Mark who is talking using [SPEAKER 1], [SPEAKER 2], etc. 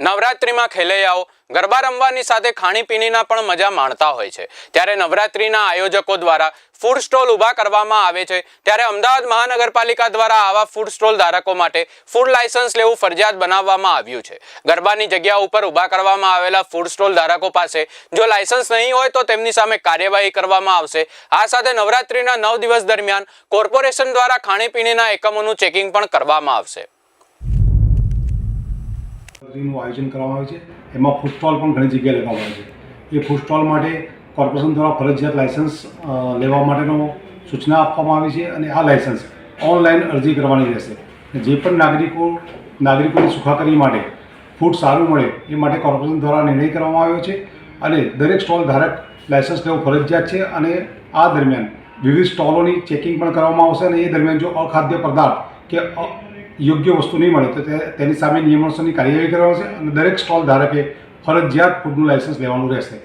[SPEAKER 1] નવરાત્રિમાં ખેલૈયાઓ ગરબા રમવાની સાથે ખાણીપીણીના પણ મજા માણતા હોય છે. ત્યારે નવરાત્રિના આયોજકો દ્વારા ફૂડ સ્ટોલ ઊભા કરવામાં આવે છે. ત્યારે અમદાવાદ મહાનગરપાલિકા દ્વારા આવા ફૂડ સ્ટોલ ધારકો માટે ફૂડ લાયસન્સ લેવું ફરજિયાત બનાવવામાં આવ્યું છે. ગરબાની જગ્યા ઉપર ઊભા કરવામાં આવેલા ફૂડ સ્ટોલ ધારકો પાસે જો લાયસન્સ નહીં હોય તો તેમની સામે કાર્યવાહી કરવામાં આવશે. આ સાથે નવરાત્રિના નવ દિવસ દરમિયાન કોર્પોરેશન દ્વારા ખાણીપીણીના એકમોનું ચેકિંગ પણ કરવામાં આવશે.
[SPEAKER 2] નું આયોજન કરવામાં આવે છે. એમાં ફૂડ સ્ટોલ પણ ઘણી જગ્યાએ લગાવવામાં આવે છે. એ ફૂડ સ્ટોલ માટે કોર્પોરેશન દ્વારા ફરજિયાત લાયસન્સ લેવા માટેનો સૂચના આપવામાં આવી છે અને આ લાયસન્સ ઓનલાઈન અરજી કરવાની રહેશે. જે પણ નાગરિકો, નાગરિકોની સુખાકારી માટે ફૂડ સારું મળે એ માટે કોર્પોરેશન દ્વારા નિર્ણય કરવામાં આવ્યો છે. અને દરેક સ્ટોલ ધારક લાયસન્સ લેવું ફરજિયાત છે અને આ દરમિયાન વિવિધ સ્ટોલોની ચેકિંગ પણ કરવામાં આવશે અને એ દરમિયાન જો અખાદ્ય પદાર્થ કે યોગ્ય વસ્તુ નહીં મળે તો તેની સામે નિયમોસરની કાર્યવાહી કરવામાં આવશે અને દરેક સ્ટોલ ધારકે ફરજિયાત ફૂડનું લાયસન્સ લેવાનું રહેશે.